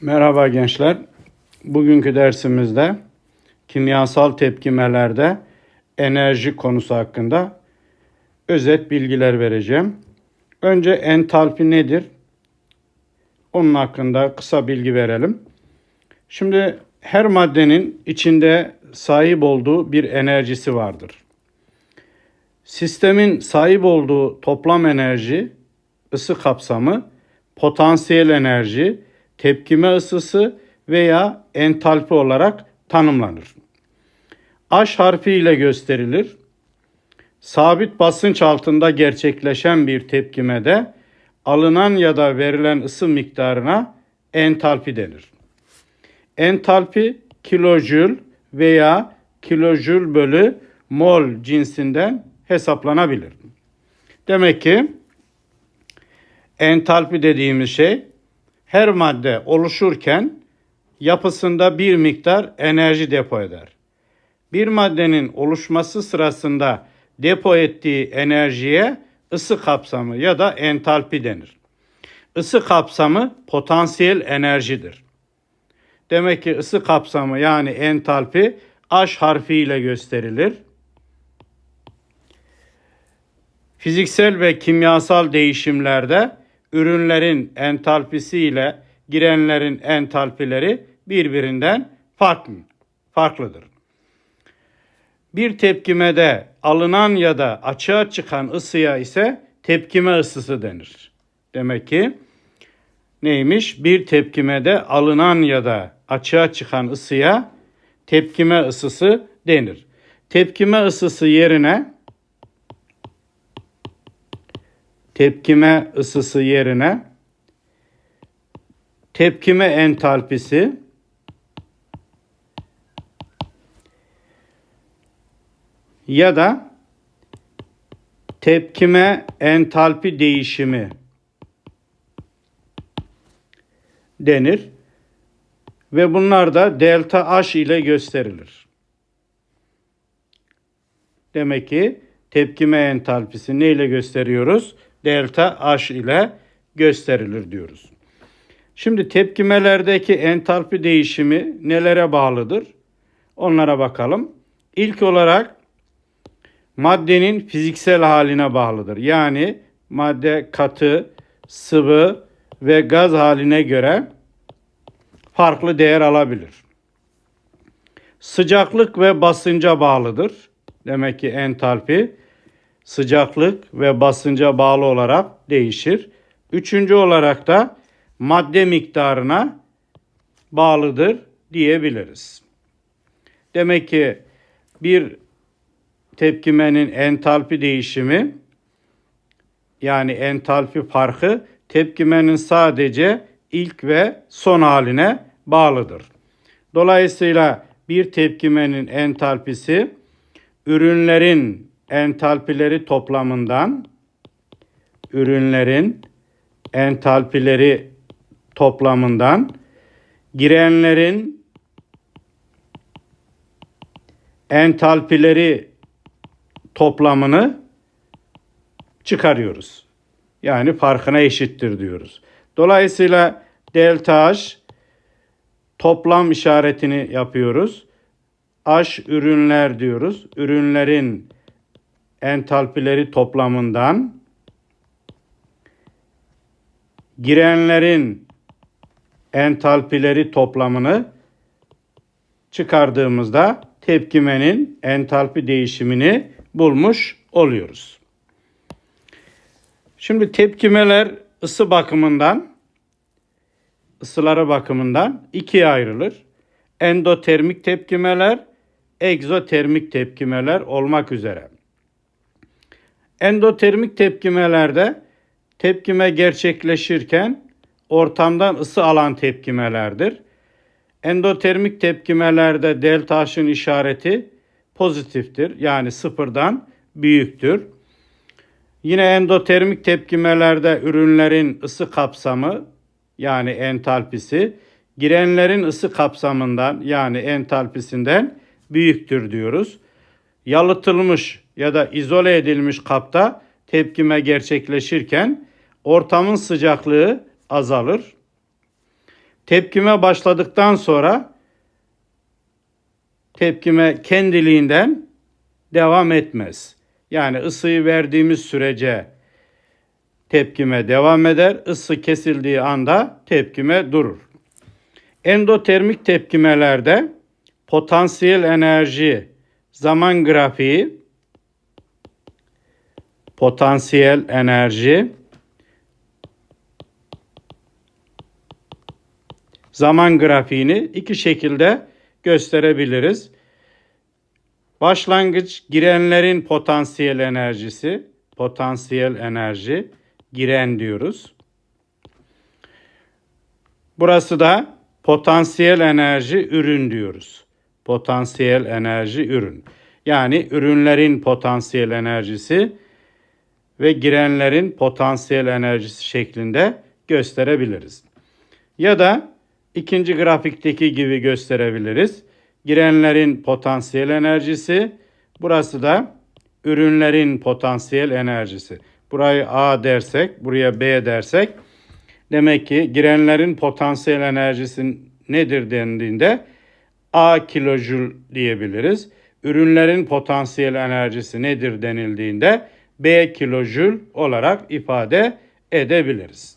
Merhaba gençler. Bugünkü dersimizde kimyasal tepkimelerde enerji konusu hakkında özet bilgiler vereceğim. Önce entalpi nedir? Onun hakkında kısa bilgi verelim. Şimdi her maddenin içinde sahip olduğu bir enerjisi vardır. Sistemin sahip olduğu toplam enerji, ısı kapsamı, potansiyel enerji, tepkime ısısı veya entalpi olarak tanımlanır. H harfi ile gösterilir. Sabit basınç altında gerçekleşen bir tepkimede alınan ya da verilen ısı miktarına entalpi denir. Entalpi kilojül veya kilojül bölü mol cinsinden hesaplanabilir. Demek ki entalpi dediğimiz şey her madde oluşurken yapısında bir miktar enerji depo eder. Bir maddenin oluşması sırasında depo ettiği enerjiye ısı kapsamı ya da entalpi denir. Isı kapsamı potansiyel enerjidir. Demek ki ısı kapsamı yani entalpi H harfiyle gösterilir. Fiziksel ve kimyasal değişimlerde ürünlerin entalpisi ile girenlerin entalpileri birbirinden farklı, farklıdır. Bir tepkimede alınan ya da açığa çıkan ısıya ise tepkime ısısı denir. Demek ki neymiş? Bir tepkimede alınan ya da açığa çıkan ısıya tepkime ısısı denir. Tepkime ısısı yerine tepkime ısısı yerine tepkime entalpisi ya da tepkime entalpi değişimi denir ve bunlar da delta H ile gösterilir. Demek ki tepkime entalpisi ne ile gösteriyoruz? Delta H ile gösterilir diyoruz. Şimdi tepkimelerdeki entalpi değişimi nelere bağlıdır? Onlara bakalım. İlk olarak maddenin fiziksel haline bağlıdır. Yani madde katı, sıvı ve gaz haline göre farklı değer alabilir. Sıcaklık ve basınca bağlıdır. Demek ki entalpi sıcaklık ve basınca bağlı olarak değişir. Üçüncü olarak da madde miktarına bağlıdır diyebiliriz. Demek ki bir tepkimenin entalpi değişimi yani entalpi farkı tepkimenin sadece ilk ve son haline bağlıdır. Dolayısıyla bir tepkimenin entalpisi ürünlerin entalpileri toplamından ürünlerin entalpileri toplamından girenlerin entalpileri toplamını çıkarıyoruz. Yani farkına eşittir diyoruz. Dolayısıyla delta H toplam işaretini yapıyoruz. H ürünler diyoruz. Ürünlerin entalpileri toplamından girenlerin entalpileri toplamını çıkardığımızda tepkimenin entalpi değişimini bulmuş oluyoruz. Şimdi tepkimeler ısı bakımından ısıları bakımından ikiye ayrılır. Endotermik tepkimeler, egzotermik tepkimeler olmak üzere. Endotermik tepkimelerde tepkime gerçekleşirken ortamdan ısı alan tepkimelerdir. Endotermik tepkimelerde delta H'ın işareti pozitiftir. Yani sıfırdan büyüktür. Yine endotermik tepkimelerde ürünlerin ısı kapsamı yani entalpisi girenlerin ısı kapsamından yani entalpisinden büyüktür diyoruz. Yalıtılmış ya da izole edilmiş kapta tepkime gerçekleşirken ortamın sıcaklığı azalır. Tepkime başladıktan sonra tepkime kendiliğinden devam etmez. Yani ısıyı verdiğimiz sürece tepkime devam eder. Isı kesildiği anda tepkime durur. Endotermik tepkimelerde potansiyel enerji zaman grafiği potansiyel enerji zaman grafiğini iki şekilde gösterebiliriz. Başlangıç girenlerin potansiyel enerjisi, potansiyel enerji, giren diyoruz. Burası da potansiyel enerji ürün diyoruz. Potansiyel enerji ürün. Yani ürünlerin potansiyel enerjisi ve girenlerin potansiyel enerjisi şeklinde gösterebiliriz. Ya da ikinci grafikteki gibi gösterebiliriz. Girenlerin potansiyel enerjisi, burası da ürünlerin potansiyel enerjisi. Burayı A dersek, buraya B dersek demek ki girenlerin potansiyel enerjisi nedir dendiğinde A kilojül diyebiliriz. Ürünlerin potansiyel enerjisi nedir denildiğinde B kilojül olarak ifade edebiliriz.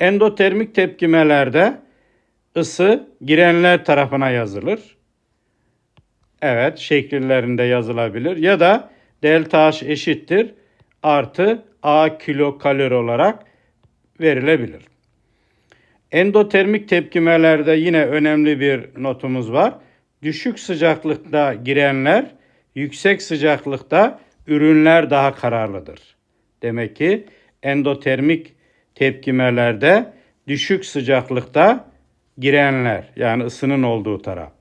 Endotermik tepkimelerde ısı girenler tarafına yazılır. Evet, şekillerinde yazılabilir ya da delta H eşittir artı A kilokalori olarak verilebilir. Endotermik tepkimelerde yine önemli bir notumuz var. Düşük sıcaklıkta girenler, yüksek sıcaklıkta ürünler daha kararlıdır. Demek ki endotermik tepkimelerde düşük sıcaklıkta girenler yani ısının olduğu taraf.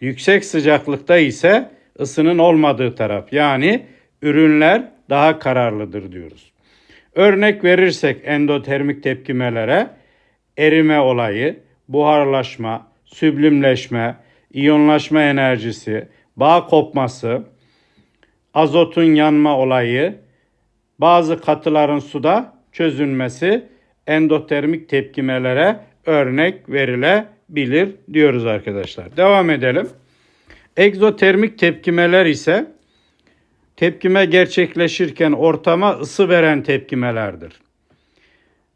Yüksek sıcaklıkta ise ısının olmadığı taraf yani ürünler daha kararlıdır diyoruz. Örnek verirsek endotermik tepkimelere erime olayı, buharlaşma, süblimleşme, iyonlaşma enerjisi, bağ kopması, azotun yanma olayı, bazı katıların suda çözünmesi endotermik tepkimelere örnek verilebilir diyoruz arkadaşlar. Devam edelim. Egzotermik tepkimeler ise tepkime gerçekleşirken ortama ısı veren tepkimelerdir.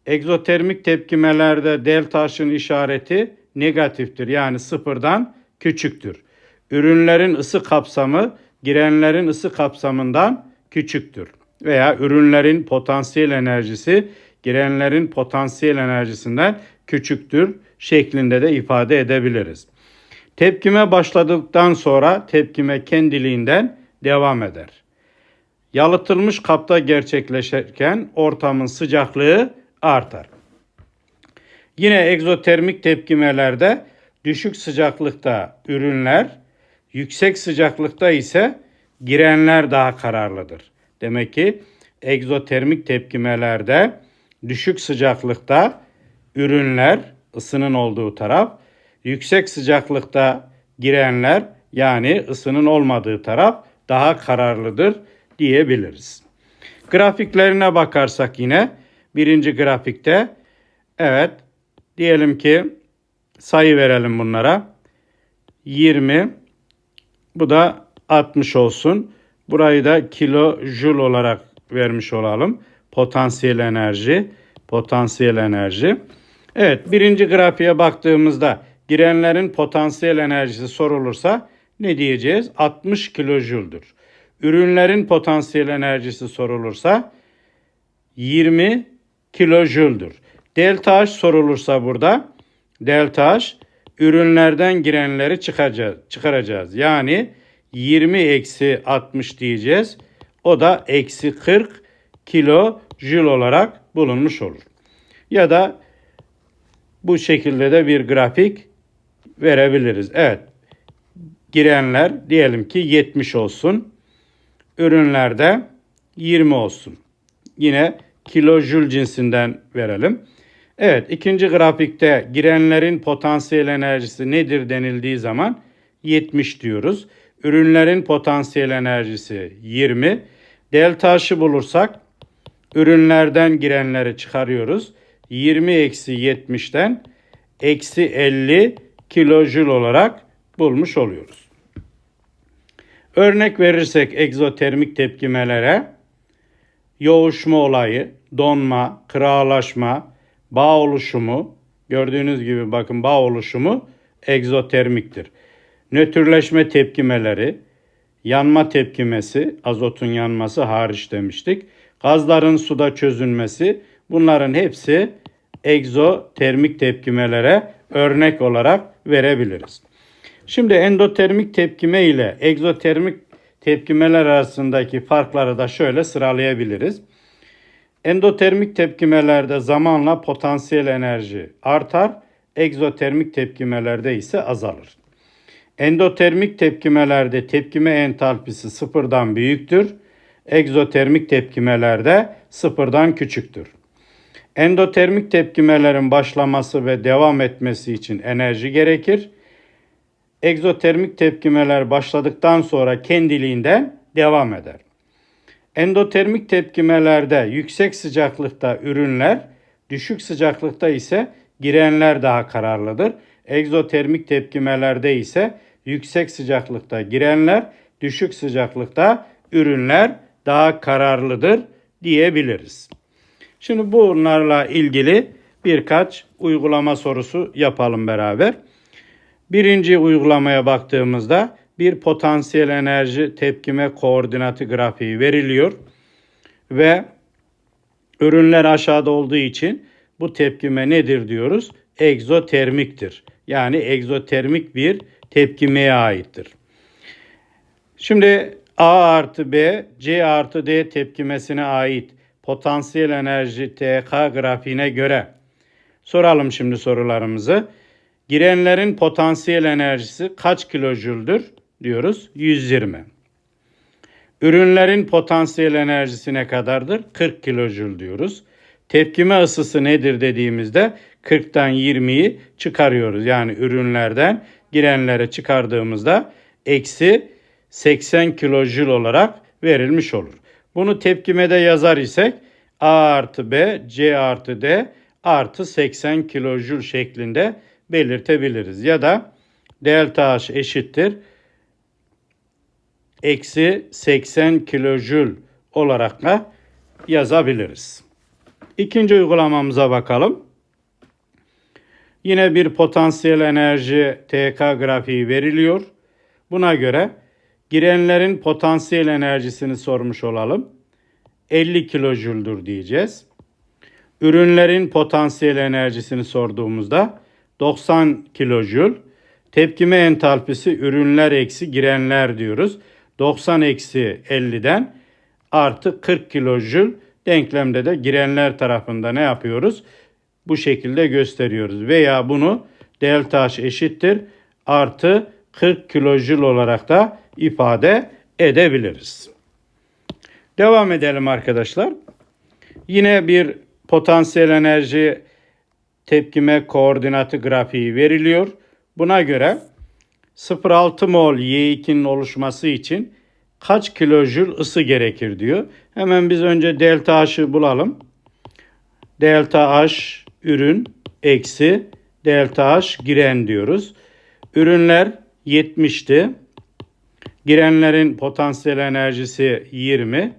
Egzotermik tepkimelerde delta H'ın işareti negatiftir yani sıfırdan küçüktür. Ürünlerin ısı kapsamı girenlerin ısı kapsamından küçüktür. Veya ürünlerin potansiyel enerjisi girenlerin potansiyel enerjisinden küçüktür şeklinde de ifade edebiliriz. Tepkime başladıktan sonra tepkime kendiliğinden devam eder. Yalıtılmış kapta gerçekleşirken ortamın sıcaklığı artar. Yine egzotermik tepkimelerde düşük sıcaklıkta ürünler, yüksek sıcaklıkta ise girenler daha kararlıdır. Demek ki egzotermik tepkimelerde düşük sıcaklıkta ürünler ısının olduğu taraf, yüksek sıcaklıkta girenler yani ısının olmadığı taraf daha kararlıdır diyebiliriz. Grafiklerine bakarsak yine birinci grafikte evet diyelim ki sayı verelim bunlara. 20 bu da 60 olsun. Burayı da kilo jul olarak vermiş olalım. Potansiyel enerji, potansiyel enerji. Evet, birinci grafiğe baktığımızda girenlerin potansiyel enerjisi sorulursa ne diyeceğiz? 60 kilojüldür. Ürünlerin potansiyel enerjisi sorulursa 20 kilojüldür. Delta H sorulursa burada delta H ürünlerden girenleri çıkacağız, çıkaracağız. Yani 20 eksi 60 diyeceğiz. O da eksi 40 kilo jül olarak bulunmuş olur. Ya da bu şekilde de bir grafik verebiliriz. Evet. Girenler diyelim ki 70 olsun. Ürünlerde 20 olsun. Yine kilojül cinsinden verelim. Evet ikinci grafikte girenlerin potansiyel enerjisi nedir denildiği zaman 70 diyoruz. Ürünlerin potansiyel enerjisi 20. Delta H'ı bulursak ürünlerden girenleri çıkarıyoruz. 20 eksi 70'ten eksi 50 kilojül olarak bulmuş oluyoruz. Örnek verirsek egzotermik tepkimelere yoğuşma olayı, donma, kıralaşma, bağ oluşumu, gördüğünüz gibi bakın bağ oluşumu egzotermiktir. Nötrleşme tepkimeleri, yanma tepkimesi, azotun yanması hariç demiştik. Gazların suda çözünmesi, bunların hepsi egzotermik tepkimelere örnek olarak verebiliriz. Şimdi endotermik tepkime ile egzotermik tepkimeler arasındaki farkları da şöyle sıralayabiliriz. Endotermik tepkimelerde zamanla potansiyel enerji artar, egzotermik tepkimelerde ise azalır. Endotermik tepkimelerde tepkime entalpisi sıfırdan büyüktür. Egzotermik tepkimelerde sıfırdan küçüktür. Endotermik tepkimelerin başlaması ve devam etmesi için enerji gerekir. Egzotermik tepkimeler başladıktan sonra kendiliğinden devam eder. Endotermik tepkimelerde yüksek sıcaklıkta ürünler, düşük sıcaklıkta ise girenler daha kararlıdır. Egzotermik tepkimelerde ise yüksek sıcaklıkta girenler, düşük sıcaklıkta ürünler daha kararlıdır diyebiliriz. Şimdi bunlarla ilgili birkaç uygulama sorusu yapalım beraber. Birinci uygulamaya baktığımızda bir potansiyel enerji tepkime koordinatı grafiği veriliyor ve ürünler aşağıda olduğu için bu tepkime nedir diyoruz? Egzotermiktir. Yani egzotermik bir tepkimeye aittir. Şimdi A artı B, C artı D tepkimesine ait potansiyel enerji TK grafiğine göre soralım şimdi sorularımızı. Girenlerin potansiyel enerjisi kaç kilojüldür diyoruz? 120. Ürünlerin potansiyel enerjisi ne kadardır? 40 kilojül diyoruz. Tepkime ısısı nedir dediğimizde 40'tan 20'yi çıkarıyoruz. Yani ürünlerden girenlere çıkardığımızda eksi 80 kilojül olarak verilmiş olur. Bunu tepkimede yazar isek A artı B, C artı D artı 80 kilojül şeklinde belirtebiliriz. Ya da delta H eşittir eksi 80 kilojül olarak da yazabiliriz. İkinci uygulamamıza bakalım. Yine bir potansiyel enerji TK grafiği veriliyor. Buna göre girenlerin potansiyel enerjisini sormuş olalım. 50 kilojüldür diyeceğiz. Ürünlerin potansiyel enerjisini sorduğumuzda 90 kilojül. Tepkime entalpisi ürünler eksi girenler diyoruz. 90 eksi 50'den artı 40 kilojül denklemde de girenler tarafında ne yapıyoruz? Bu şekilde gösteriyoruz. Veya bunu delta H eşittir artı 40 kilojül olarak da ifade edebiliriz. Devam edelim arkadaşlar. Yine bir potansiyel enerji tepkime koordinatı grafiği veriliyor. Buna göre 0,6 mol Y2'nin oluşması için kaç kilojül ısı gerekir diyor. Hemen biz önce delta H'ı bulalım. Delta H ürün eksi delta H giren diyoruz. Ürünler 70'ti. Girenlerin potansiyel enerjisi 20.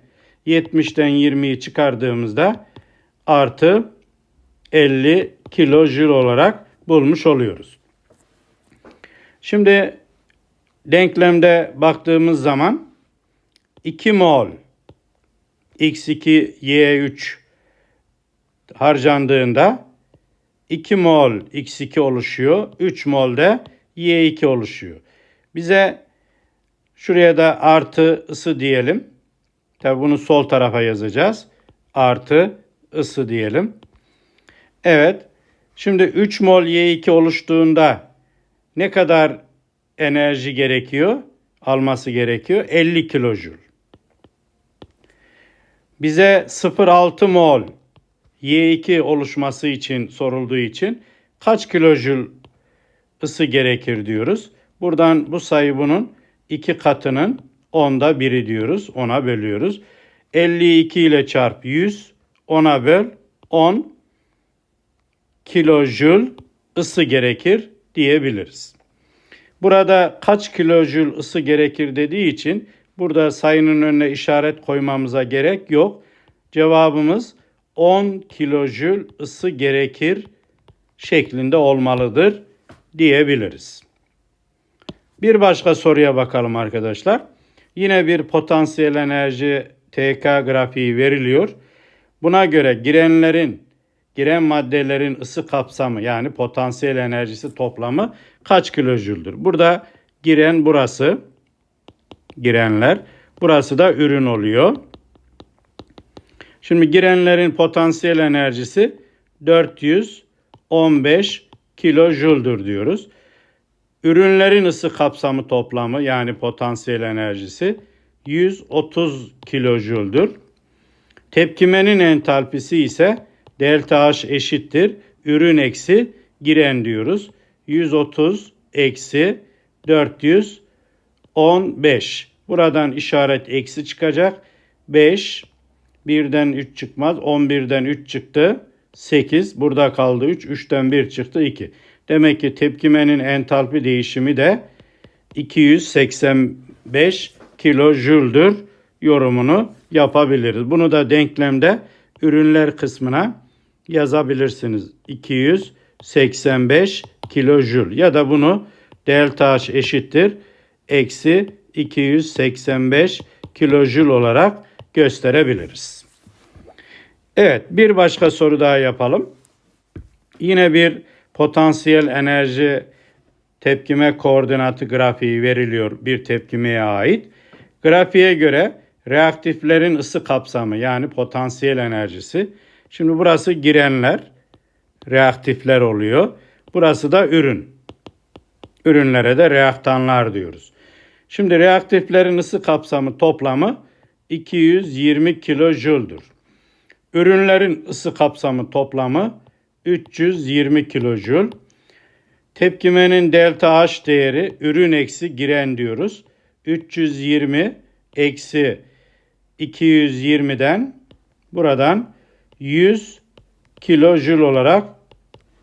70'ten 20'yi çıkardığımızda artı 50 kilojül olarak bulmuş oluyoruz. Şimdi denklemde baktığımız zaman 2 mol X2Y3 harcandığında 2 mol X2 oluşuyor. 3 mol de Y2 oluşuyor. Bize şuraya da artı ısı diyelim. Tabi bunu sol tarafa yazacağız. Artı ısı diyelim. Evet. Şimdi 3 mol Y2 oluştuğunda ne kadar enerji gerekiyor? Alması gerekiyor. 50 kilojül. Bize 0,6 mol Y2 oluşması için sorulduğu için kaç kilojül ısı gerekir diyoruz. Buradan bu sayı bunun iki katının onda biri diyoruz. Ona bölüyoruz. 52 ile çarp 100 ona böl 10 kilojül ısı gerekir diyebiliriz. Burada kaç kilojül ısı gerekir dediği için burada sayının önüne işaret koymamıza gerek yok. Cevabımız 10 kilojül ısı gerekir şeklinde olmalıdır diyebiliriz. Bir başka soruya bakalım arkadaşlar. Yine bir potansiyel enerji TK grafiği veriliyor. Buna göre girenlerin giren maddelerin ısı kapsamı yani potansiyel enerjisi toplamı kaç kilojüldür? Burada giren burası girenler. Burası da ürün oluyor. Şimdi girenlerin potansiyel enerjisi 415 kilojüldür diyoruz. Ürünlerin ısı kapsamı toplamı yani potansiyel enerjisi 130 kilojüldür. Tepkimenin entalpisi ise delta H eşittir. Ürün eksi giren diyoruz. 130 eksi 415. Buradan işaret eksi çıkacak. 5 1'den 3 çıkmaz. 11'den 3 çıktı. 8. Burada kaldı 3. 3'ten 1 çıktı 2. Demek ki tepkimenin entalpi değişimi de 285 kilojüldür yorumunu yapabiliriz. Bunu da denklemde ürünler kısmına yazabilirsiniz. 285 kilojül ya da bunu delta H eşittir eksi 285 kilojül olarak gösterebiliriz. Evet bir başka soru daha yapalım. Yine bir potansiyel enerji tepkime koordinatı grafiği veriliyor bir tepkimeye ait. Grafiğe göre reaktiflerin ısı kapsamı yani potansiyel enerjisi. Şimdi burası girenler, reaktifler oluyor. Burası da ürün. Ürünlere de reaktanlar diyoruz. Şimdi reaktiflerin ısı kapsamı toplamı 220 kilojüldür. Ürünlerin ısı kapsamı toplamı 320 kilojül. Tepkimenin delta H değeri ürün eksi giren diyoruz. 320 eksi 220'den buradan 100 kilojül olarak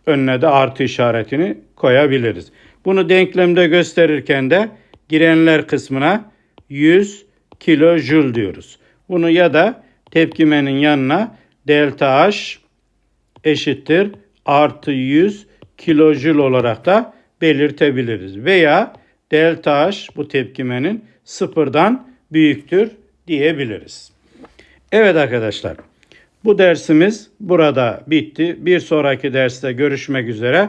önüne de artı işaretini koyabiliriz. Bunu denklemde gösterirken de girenler kısmına 100 kilojül diyoruz. Bunu ya da tepkimenin yanına delta H eşittir artı 100 kilojül olarak da belirtebiliriz. Veya delta H bu tepkimenin sıfırdan büyüktür diyebiliriz. Evet arkadaşlar bu dersimiz burada bitti. Bir sonraki derste görüşmek üzere.